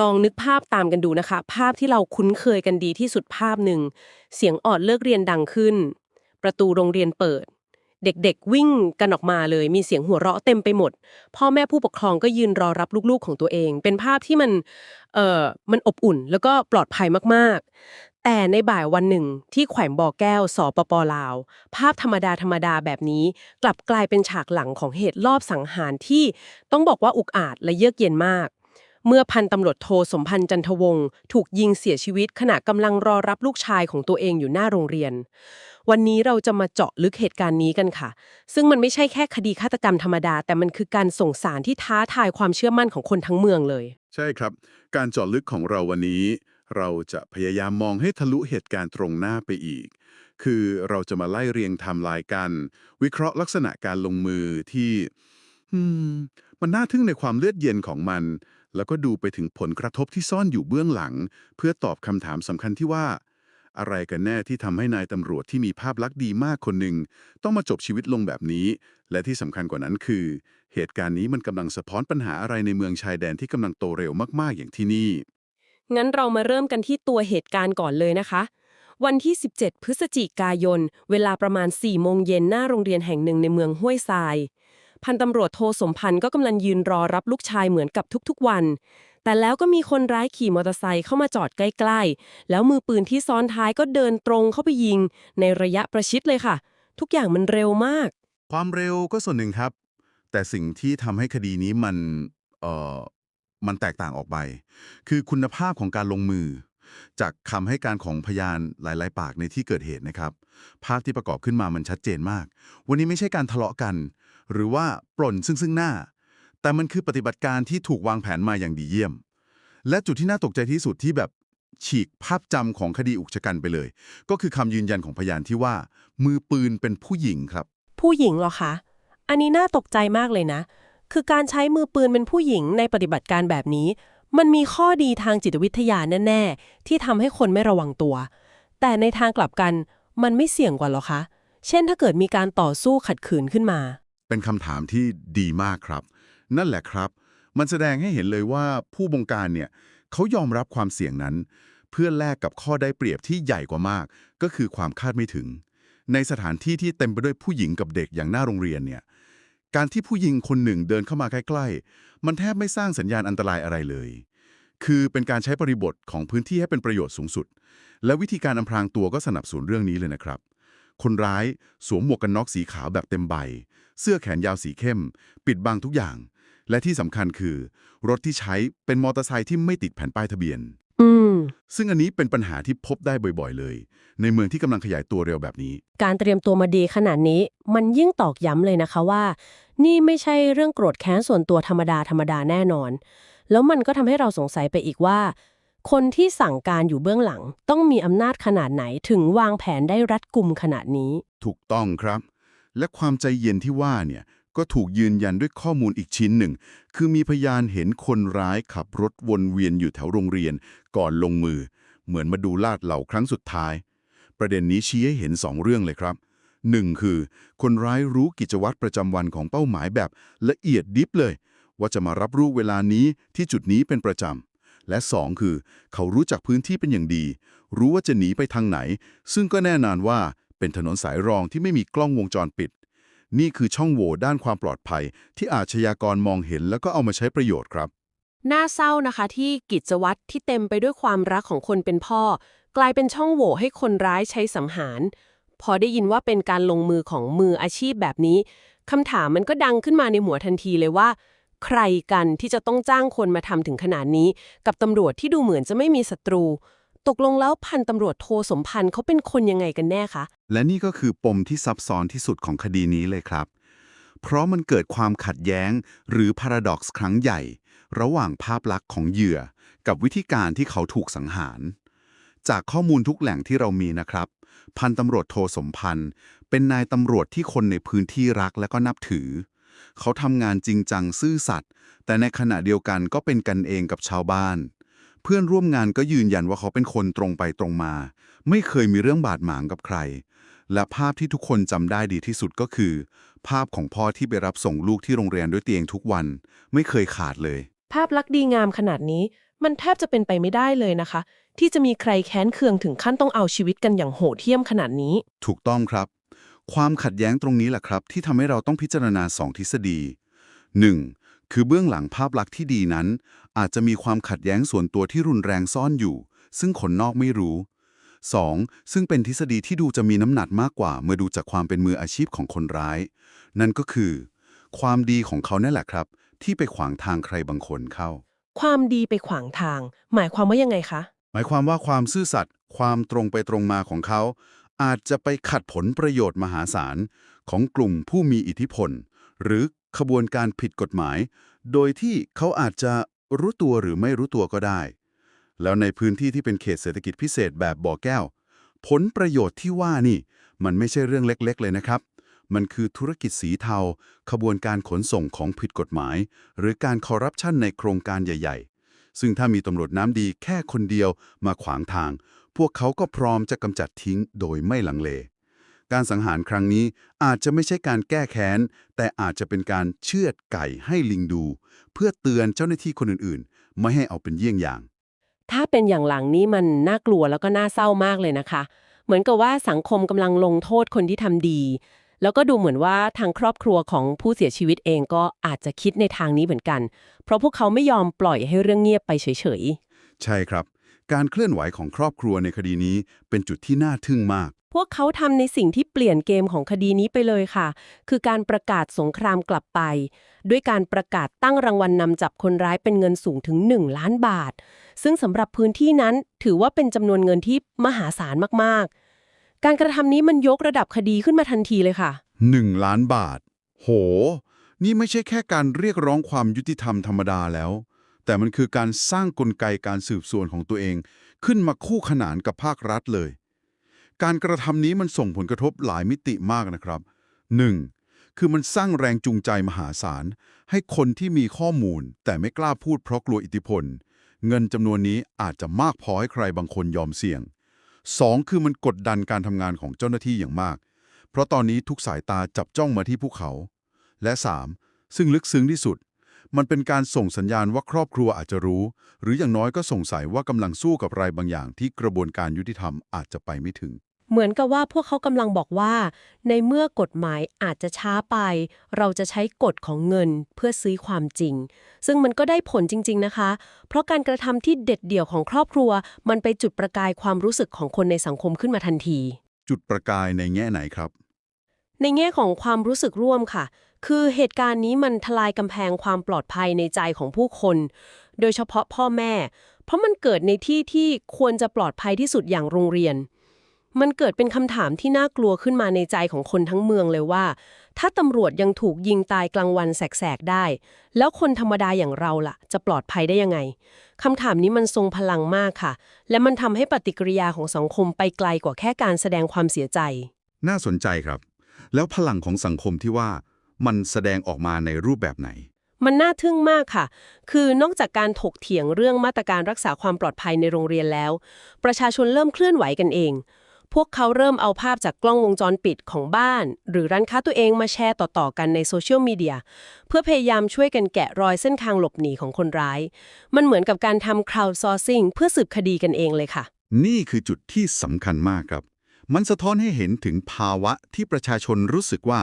ลองนึกภาพตามกันดูนะคะ ภาพที่เราคุ้นเคยกันดีที่สุดภาพหนึ่ง เสียงออดเลิกเรียนดังขึ้น ประตูโรงเรียนเปิด เด็กๆ วิ่งกันออกมาเลย มีเสียงหัวเราะเต็มไปหมด พ่อแม่ผู้ปกครองก็ยืนรอรับลูกๆของตัวเอง เป็นภาพที่มัน เอ่อ มันอบอุ่นแล้วก็ปลอดภัยมากๆ แต่ในบ่ายวันหนึ่งที่แขวงบ่อแก้วสปปลาว ภาพธรรมดาธรรมดาแบบนี้ กลับกลายเป็นฉากหลังของเหตุลอบสังหารที่ต้องบอกว่าอุกอาจและเยือกเย็นมาก เมื่อพันตำรวจโทสมพันธ์จันทวงศ์ถูกยิงเสียชีวิตขณะกำลังรอรับลูกชายของตัวเองอยู่หน้าโรงเรียน วันนี้เราจะมาเจาะลึกเหตุการณ์นี้กันค่ะ ซึ่งมันไม่ใช่แค่คดีฆาตกรรมธรรมดา แต่มันคือการส่งสารที่ท้าทายความเชื่อมั่นของคนทั้งเมืองเลย ใช่ครับ การเจาะลึกของเราวันนี้ เราจะพยายามมองให้ทะลุเหตุการณ์ตรงหน้าไปอีก คือเราจะมาไล่เรียงไทม์ไลน์กัน วิเคราะห์ลักษณะการลงมือที่ อืม มันน่าทึ่งในความเลือดเย็นของมัน แล้วก็ดูไปถึงผลกระทบที่ซ่อนอยู่เบื้องหลัง เพื่อตอบคำถามสำคัญที่ว่า อะไรกันแน่ที่ทำให้นายตำรวจที่มีภาพลักษณ์ดีมากคนหนึ่งต้องมาจบชีวิตลงแบบนี้ และที่สำคัญกว่านั้นคือ เหตุการณ์นี้มันกำลังสะท้อนปัญหาอะไรในเมืองชายแดนที่กำลังโตเร็วมากๆอย่างที่นี่ งั้นเรามาเริ่มกันที่ตัวเหตุการณ์ก่อนเลยนะคะ วันที่ 17 พฤศจิกายน เวลาประมาณ4โมงเย็นหน้าโรงเรียนแห่งหนึ่งในเมืองห้วยทราย พันตำรวจโทสมพันธ์ก็กำลังยืนรอรับลูกชายเหมือนกับทุกๆวัน แต่แล้วก็มีคนร้ายขี่มอเตอร์ไซค์เข้ามาจอดใกล้ๆ แล้วมือปืนที่ซ้อนท้ายก็เดินตรงเข้าไปยิง ในระยะประชิดเลยค่ะ ทุกอย่างมันเร็วมาก ความเร็วก็ส่วนหนึ่งครับ แต่สิ่งที่ทำให้คดีนี้มันเอ่อมันแตกต่างออกไป คือคุณภาพของการลงมือ จากคำให้การของพยานหลาย ๆ ปากในที่เกิดเหตุนะครับ ภาพที่ประกอบขึ้นมามันชัดเจนมาก วันนี้ไม่ใช่การทะเลาะกัน หรือว่าปล้นซึ่งซึ่งหน้า แต่มันคือปฏิบัติการที่ถูกวางแผนมาอย่างดีเยี่ยม และจุดที่น่าตกใจที่สุดที่แบบฉีกภาพจำของคดีอุกชะกันไปเลย ก็คือคำยืนยันของพยานที่ว่า มือปืนเป็นผู้หญิงครับ ผู้หญิงเหรอคะ อันนี้น่าตกใจมากเลยนะ คือการใช้มือปืนเป็นผู้หญิงในปฏิบัติการแบบนี้ มันมีข้อดีทางจิตวิทยาแน่ ๆ ที่ทำให้คนไม่ระวังตัว แต่ในทางกลับกันมันไม่เสี่ยงกว่าเหรอคะ เช่นถ้าเกิดมีการต่อสู้ขัดขืนขึ้นมา เป็นคำถามที่ดีมากครับ นั่นแหละครับ มันแสดงให้เห็นเลยว่าผู้บงการเนี่ยเขายอมรับความเสี่ยงนั้น เพื่อแลกกับข้อได้เปรียบที่ใหญ่กว่ามาก ก็คือความคาดไม่ถึง ในสถานที่ที่เต็มไปด้วยผู้หญิงกับเด็กอย่างหน้าโรงเรียนเนี่ยการที่ผู้หญิงคนหนึ่งเดินเข้ามาใกล้ ๆ มันแทบไม่สร้างสัญญาณอันตรายอะไรเลย คือเป็นการใช้บริบทของพื้นที่ให้เป็นประโยชน์สูงสุด และวิธีการอำพรางตัวก็สนับสนุนเรื่องนี้เลยนะครับ คนร้ายสวมหมวกกันน็อกสีขาวแบบเต็มใบ เสื้อแขนยาวสีเข้ม ปิดบังทุกอย่าง และที่สำคัญคือ รถที่ใช้เป็นมอเตอร์ไซค์ที่ไม่ติดแผ่นป้ายทะเบียน อืม ซึ่งอันนี้เป็นปัญหาที่พบได้บ่อยๆเลย ในเมืองที่กำลังขยายตัวเร็วแบบนี้ การเตรียมตัวมาดีขนาดนี้ มันยิ่งตอกย้ำเลยนะคะว่า นี่ไม่ใช่เรื่องโกรธแค้นส่วนตัวธรรมดาธรรมดาแน่นอน แล้วมันก็ทำให้เราสงสัยไปอีกว่า คนที่สั่งการอยู่เบื้องหลัง ต้องมีอำนาจขนาดไหนถึงวางแผนได้รัดกุมขนาดนี้ ถูกต้องครับ และความใจเย็นที่ว่าเนี่ยก็ถูกยืนยันด้วยข้อมูลอีกชิ้นหนึ่ง คือมีพยานเห็นคนร้ายขับรถวนเวียนอยู่แถวโรงเรียน ก่อนลงมือ เหมือนมาดูลาดเหล่าครั้งสุดท้าย ประเด็นนี้ชี้ให้เห็นสองเรื่องเลยครับหนึ่งคือ คนร้ายรู้กิจวัตรประจำวันของเป้าหมายแบบละเอียดดิบเลย ว่าจะมารับรู้เวลานี้ที่จุดนี้เป็นประจำ และสองคือ เขารู้จักพื้นที่เป็นอย่างดี รู้ว่าจะหนีไปทางไหน ซึ่งก็แน่นอนว่าเป็นถนนสายรองที่ไม่มีกล้องวงจรปิด นี่คือช่องโหว่ด้านความปลอดภัย ที่อาชญากรมองเห็นแล้วก็เอามาใช้ประโยชน์ครับ น่าเศร้านะคะที่กิจวัตรที่เต็มไปด้วยความรักของคนเป็นพ่อ กลายเป็นช่องโหว่ให้คนร้ายใช้สังหาร พอได้ยินว่าเป็นการลงมือของมืออาชีพแบบนี้คำถามมันก็ดังขึ้นมาในหัวทันทีเลยว่า ใครกันที่จะต้องจ้างคนมาทำถึงขนาดนี้ กับตำรวจที่ดูเหมือนจะไม่มีศัตรู ตกลงแล้วพันตำรวจโทสมพันธ์เขาเป็นคนยังไงกันแน่คะ และนี่ก็คือปมที่ซับซ้อนที่สุดของคดีนี้เลยครับ เพราะมันเกิดความขัดแย้ง หรือ paradox ครั้งใหญ่ ระหว่างภาพลักษณ์ของเหยื่อ กับวิธีการที่เขาถูกสังหาร จากข้อมูลทุกแหล่งที่เรามีนะครับ พันตำรวจโทสมพันธ์ เป็นนายตำรวจที่คนในพื้นที่รักและก็นับถือ เขาทำงานจริงจังซื่อสัตย์แต่ในขณะเดียวกันก็เป็นกันเองกับชาวบ้าน เพื่อนร่วมงานก็ยืนยันว่าเขาเป็นคนตรงไปตรงมา ไม่เคยมีเรื่องบาดหมางกับใคร และภาพที่ทุกคนจำได้ดีที่สุดก็คือ ภาพของพ่อที่ไปรับส่งลูกที่โรงเรียนด้วยเตียงทุกวัน ไม่เคยขาดเลย ภาพลักษณ์ดีงามขนาดนี้ มันแทบจะเป็นไปไม่ได้เลยนะคะ ที่จะมีใครแค้นเคืองถึงขั้นต้องเอาชีวิตกันอย่างโหดเหี้ยมขนาดนี้ ถูกต้องครับ ความขัดแย้งตรงนี้แหละครับ ที่ทำให้เราต้องพิจารณาสองทฤษฎี 1. คือเบื้องหลังภาพลักษณ์ที่ดีนั้น อาจจะมีความขัดแย้งส่วนตัวที่รุนแรงซ่อนอยู่ ซึ่งคนนอกไม่รู้ 2. ซึ่งเป็นทฤษฎีที่ดูจะมีน้ำหนักมากกว่า เมื่อดูจากความเป็นมืออาชีพของคนร้าย นั่นก็คือ ความดีของเขานั่นแหละครับ ที่ไปขวางทางใครบางคนเข้า ความดีไปขวางทาง หมายความว่ายังไงคะ หมายความว่าความซื่อสัตย์ความตรงไปตรงมาของเขา อาจจะไปขัดผลประโยชน์มหาศาลของกลุ่มผู้มีอิทธิพล หรือขบวนการผิดกฎหมาย โดยที่เขาอาจจะรู้ตัวหรือไม่รู้ตัวก็ได้ แล้วในพื้นที่ที่เป็นเขตเศรษฐกิจพิเศษแบบบ่อแก้ว ผลประโยชน์ที่ว่านี่ มันไม่ใช่เรื่องเล็กๆ เลยนะครับ มันคือธุรกิจสีเทา ขบวนการขนส่งของผิดกฎหมาย หรือการคอร์รัปชันในโครงการใหญ่ ซึ่งถ้ามีตำรวจน้ำดีแค่คนเดียวมาขวางทาง พวกเขาก็พร้อมจะกำจัดทิ้งโดยไม่ลังเล การสังหารครั้งนี้อาจจะไม่ใช่การแก้แค้น แต่อาจจะเป็นการเชือดไก่ให้ลิงดู เพื่อเตือนเจ้าหน้าที่คนอื่นๆ ไม่ให้เอาเป็นเยี่ยงอย่าง ถ้าเป็นอย่างหลังนี้มันน่ากลัวแล้วก็น่าเศร้ามากเลยนะคะ เหมือนกับว่าสังคมกำลังลงโทษคนที่ทำดี แล้วก็ดูเหมือนว่าทางครอบครัวของผู้เสียชีวิตเองก็อาจจะคิดในทางนี้เหมือนกัน เพราะพวกเขาไม่ยอมปล่อยให้เรื่องเงียบไปเฉยใช่ครับ การเคลื่อนไหวของครอบครัวในคดีนี้เป็นจุดที่น่าทึ่งมากๆพวกเขาทำในสิ่งที่เปลี่ยนเกมของคดีนี้ไปเลยค่ะ คือการประกาศสงครามกลับไป ด้วยการประกาศตั้งรางวัลนนำจับคนร้ายเป็นเงินสูงถึง 1 ล้านบาท ซึ่งสำหรับพื้นที่นั้นถือว่าเป็นจำนวนเงินที่มหาศาลมากๆ การกระทำนี้มันยกระดับคดีขึ้นมาทันทีเลยค่ะ 1 ล้านบาท โห นี่ไม่ใช่แค่การเรียกร้องความยุติธรรมธรรมดาแล้ว แต่มันคือการสร้างกลไกการสืบสวนของตัวเอง ขึ้นมาคู่ขนานกับภาครัฐเลย การกระทำนี้มันส่งผลกระทบหลายมิติมากนะครับ 1. คือมันสร้างแรงจูงใจมหาศาล ให้คนที่มีข้อมูล แต่ไม่กล้าพูดเพราะกลัวอิทธิพล เงินจำนวนนี้อาจจะมากพอให้ใครบางคนยอมเสี่ยง 2. คือมันกดดันการทำงานของเจ้าหน้าที่อย่างมาก เพราะตอนนี้ทุกสายตาจับจ้องมาที่พวกเขา และ 3. ซึ่งลึกซึ้งที่สุด มันเป็นการส่งสัญญาณว่าครอบครัวอาจจะรู้ หรืออย่างน้อยก็สงสัยว่ากำลังสู้กับอะไรบางอย่างที่กระบวนการยุติธรรมอาจจะไปไม่ถึง เหมือนกับว่าพวกเขากำลังบอกว่า ในเมื่อกฎหมายอาจจะช้าไป เราจะใช้กฎของเงินเพื่อซื้อความจริง ซึ่งมันก็ได้ผลจริง ๆนะคะ เพราะการกระทำที่เด็ดเดี่ยวของครอบครัว มันไปจุดประกายความรู้สึกของคนในสังคมขึ้นมาทันที จุดประกายในแง่ไหนครับ ในแง่ของความรู้สึกร่วมค่ะ คือเหตุการณ์นี้มันทลายกำแพงความปลอดภัยในใจของผู้คน โดยเฉพาะพ่อแม่ เพราะมันเกิดในที่ที่ควรจะปลอดภัยที่สุดอย่างโรงเรียน มันเกิดเป็นคำถามที่น่ากลัวขึ้นมาในใจของคนทั้งเมืองเลยว่า ถ้าตำรวจยังถูกยิงตายกลางวันแสกๆได้ แล้วคนธรรมดาอย่างเราล่ะ จะปลอดภัยได้ยังไงคำถามนี้มันทรงพลังมากค่ะ และมันทำให้ปฏิกิริยาของสังคมไปไกลกว่าแค่การแสดงความเสียใจ น่าสนใจครับ แล้วพลังของสังคมที่ว่ามันแสดงออกมาในรูปแบบไหนมันน่าทึ่งมากค่ะ คือนอกจากการถกเถียงเรื่องมาตรการรักษาความปลอดภัยในโรงเรียนแล้ว ประชาชนเริ่มเคลื่อนไหวกันเอง พวกเขาเริ่มเอาภาพจากกล้องวงจรปิดของบ้าน หรือร้านค้าตัวเองมาแชร์ต่อๆกันในโซเชียลมีเดียเพื่อพยายามช่วยกันแกะรอยเส้นทางหลบหนีของคนร้าย มันเหมือนกับการทำ crowdsourcing เพื่อสืบคดีกันเองเลยค่ะ นี่คือจุดที่สำคัญมากครับ มันสะท้อนให้เห็นถึงภาวะที่ประชาชนรู้สึกว่า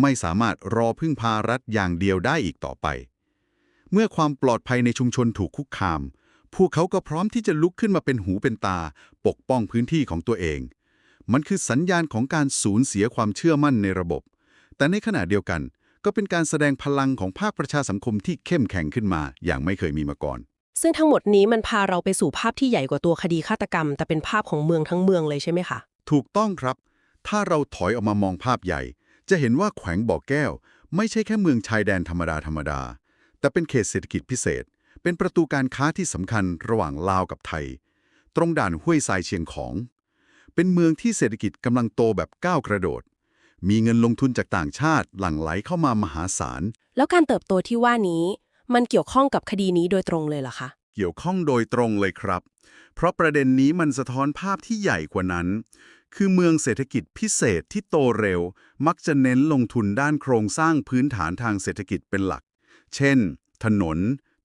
ไม่สามารถรอพึ่งพารัฐอย่างเดียวได้อีกต่อไป เมื่อความปลอดภัยในชุมชนถูกคุกคาม พวกเขาก็พร้อมที่จะลุกขึ้นมาเป็นหูเป็นตา ปกป้องพื้นที่ของตัวเอง มันคือสัญญาณของการสูญเสียความเชื่อมั่นในระบบ แต่ในขณะเดียวกัน ก็เป็นการแสดงพลังของภาคประชาสังคมที่เข้มแข็งขึ้นมา อย่างไม่เคยมีมาก่อน ซึ่งทั้งหมดนี้มันพาเราไปสู่ภาพที่ใหญ่กว่าตัวคดีฆาตกรรม แต่เป็นภาพของเมืองทั้งเมืองเลยใช่ไหมคะถูกต้องครับ ถ้าเราถอยออกมามองภาพใหญ่ จะเห็นว่าแขวงบ่อแก้ว ไม่ใช่แค่เมืองชายแดนธรรมดาธรรมดา แต่เป็นเขตเศรษฐกิจพิเศษ เป็นประตูการค้าที่สำคัญระหว่างลาวกับไทย ตรงด่านห้วยทรายเชียงของ เป็นเมืองที่เศรษฐกิจกำลังโตแบบก้าวกระโดด มีเงินลงทุนจากต่างชาติหลั่งไหลเข้ามามหาศาล แล้วการเติบโตที่ว่านี้ มันเกี่ยวข้องกับคดีนี้โดยตรงเลยเหรอคะ เกี่ยวข้องโดยตรงเลยครับ เพราะประเด็นนี้มันสะท้อนภาพที่ใหญ่กว่านั้น คือเมืองเศรษฐกิจพิเศษที่โตเร็ว มักจะเน้นลงทุนด้านโครงสร้างพื้นฐานทางเศรษฐกิจเป็นหลัก เช่น ถนน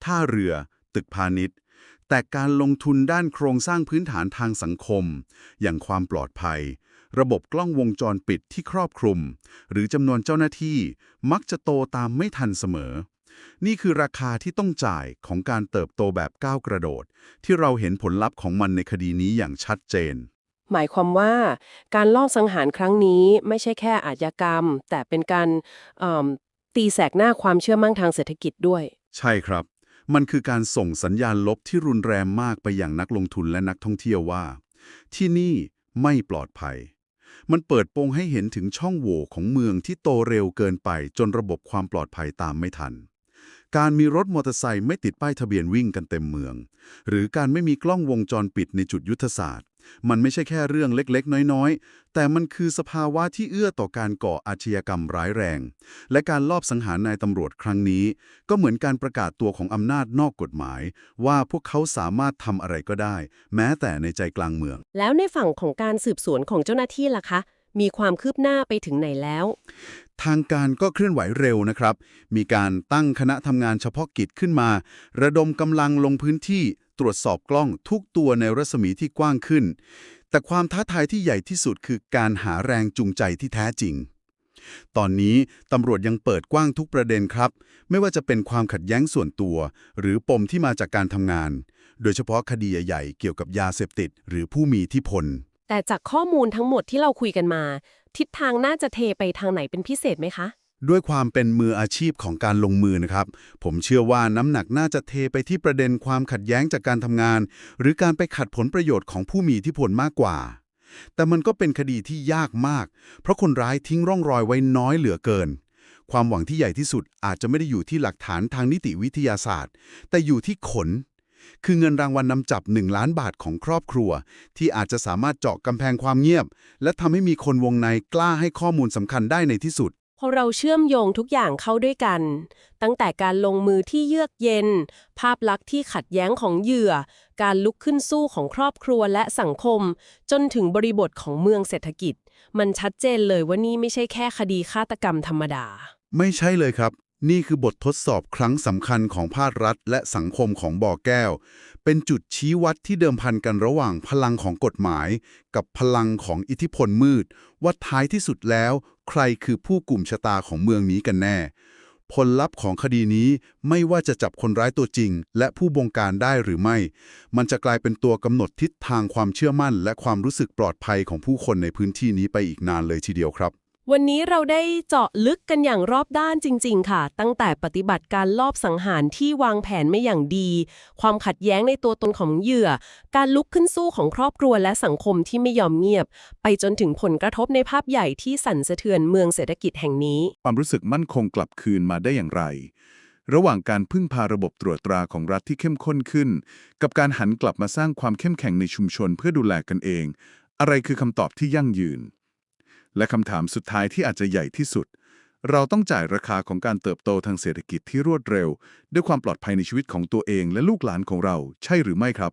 ท่าเรือ ตึกพาณิชย์ แต่การลงทุนด้านโครงสร้างพื้นฐานทางสังคม อย่างความปลอดภัย ระบบกล้องวงจรปิดที่ครอบคลุม หรือจำนวนเจ้าหน้าที่มักจะโตตามไม่ทันเสมอ นี่คือราคาที่ต้องจ่ายของการเติบโตแบบก้าวกระโดด ที่เราเห็นผลลัพธ์ของมันในคดีนี้อย่างชัดเจนหมายความว่าการลอบสังหารครั้งนี้ไม่ใช่แค่อาชญากรรม แต่เป็นการเอิ่มตีแสกหน้าความเชื่อมั่นทางเศรษฐกิจด้วย ใช่ครับ มันคือการส่งสัญญาณลบที่รุนแรงมากไปอย่างนักลงทุนและนักท่องเที่ยวว่า ที่นี่ไม่ปลอดภัย มันเปิดโปงให้เห็นถึงช่องโหว่ของเมืองที่โตเร็วเกินไปจนระบบความปลอดภัยตามไม่ทัน การมีรถมอเตอร์ไซค์ไม่ติดป้ายทะเบียนวิ่งกันเต็มเมือง หรือการไม่มีกล้องวงจรปิดในจุดยุทธศาสตร์ มันไม่ใช่แค่เรื่องเล็กๆ น้อยๆ แต่มันคือสภาวะที่เอื้อต่อการก่ออาชญากรรมร้ายแรง และการลอบสังหารนายตำรวจครั้งนี้ ก็เหมือนการประกาศตัวของอำนาจนอกกฎหมาย ว่าพวกเขาสามารถทำอะไรก็ได้ แม้แต่ในใจกลางเมือง แล้วในฝั่งของการสืบสวนของเจ้าหน้าที่ล่ะคะมีความคืบหน้าไปถึงไหนแล้ว ทางการก็เคลื่อนไหวเร็วนะครับ มีการตั้งคณะทำงานเฉพาะกิจขึ้นมา ระดมกำลังลงพื้นที่ตรวจสอบกล้องทุกตัวในรัศมีที่กว้างขึ้น แต่ความท้าทายที่ใหญ่ที่สุดคือการหาแรงจูงใจที่แท้จริง ตอนนี้ตำรวจยังเปิดกว้างทุกประเด็นครับ ไม่ว่าจะเป็นความขัดแย้งส่วนตัว หรือปมที่มาจากการทำงาน โดยเฉพาะคดีใหญ่ๆเกี่ยวกับยาเสพติด หรือผู้มีอิทธิพลแต่จากข้อมูลทั้งหมดที่เราคุยกันมา ทิศทางน่าจะเทไปทางไหนเป็นพิเศษไหมคะ ด้วยความเป็นมืออาชีพของการลงมือนะครับ ผมเชื่อว่าน้ำหนักน่าจะเทไปที่ประเด็นความขัดแย้งจากการทำงาน หรือการไปขัดผลประโยชน์ของผู้มีอิทธิพลมากกว่า แต่มันก็เป็นคดีที่ยากมาก เพราะคนร้ายทิ้งร่องรอยไว้น้อยเหลือเกิน ความหวังที่ใหญ่ที่สุดอาจจะไม่ได้อยู่ที่หลักฐานทางนิติวิทยาศาสตร์ แต่อยู่ที่ขน คือเงินรางวัลนนำจับ 1 ล้านบาทของครอบครัว ที่อาจจะสามารถเจาะกำแพงความเงียบ และทำให้มีคนวงในกล้าให้ข้อมูลสำคัญได้ในที่สุด พอเราเชื่อมโยงทุกอย่างเข้าด้วยกัน ตั้งแต่การลงมือที่เยือกเย็น ภาพลักษณ์ที่ขัดแย้งของเหยื่อ การลุกขึ้นสู้ของครอบครัวและสังคม จนถึงบริบทของเมืองเศรษฐกิจ มันชัดเจนเลยว่านี่ไม่ใช่แค่คดีฆาตกรรมธรรมดา ไม่ใช่เลยครับ นี่คือบททดสอบครั้งสำคัญของภาครัฐ และสังคมของบ่อแก้ว เป็นจุดชี้วัดที่เดิมพันกันระหว่างพลังของกฎหมาย กับพลังของอิทธิพลมืด ว่าท้ายที่สุดแล้ว ใครคือผู้กลุ่มชะตาของเมืองนี้กันแน่ ผลลัพธ์ของคดีนี้ไม่ว่าจะจับคนร้ายตัวจริง และผู้บงการได้หรือไม่ มันจะกลายเป็นตัวกำหนดทิศทางความเชื่อมั่น และความรู้สึกปลอดภัยของผู้คนในพื้นที่นี้ไปอีกนานเลยทีเดียวครับ วันนี้เราได้เจาะลึกกันอย่างรอบด้านจริง ๆ ค่ะ ตั้งแต่ปฏิบัติการลอบสังหารที่วางแผนไม่อย่างดี ความขัดแย้งในตัวตนของเหยื่อ การลุกขึ้นสู้ของครอบครัวและสังคมที่ไม่ยอมเงียบ ไปจนถึงผลกระทบในภาพใหญ่ที่สั่นสะเทือนเมืองเศรษฐกิจแห่งนี้ ความรู้สึกมั่นคงกลับคืนมาได้อย่างไร ระหว่างการพึ่งพาระบบตรวจตราของรัฐที่เข้มข้นขึ้น กับการหันกลับมาสร้างความเข้มแข็งในชุมชนเพื่อดูแลกันเอง อะไรคือคำตอบที่ยั่งยืน และคำถามสุดท้ายที่อาจจะใหญ่ที่สุด เราต้องจ่ายราคาของการเติบโตทางเศรษฐกิจที่รวดเร็ว ด้วยความปลอดภัยในชีวิตของตัวเองและลูกหลานของเรา ใช่หรือไม่ครับ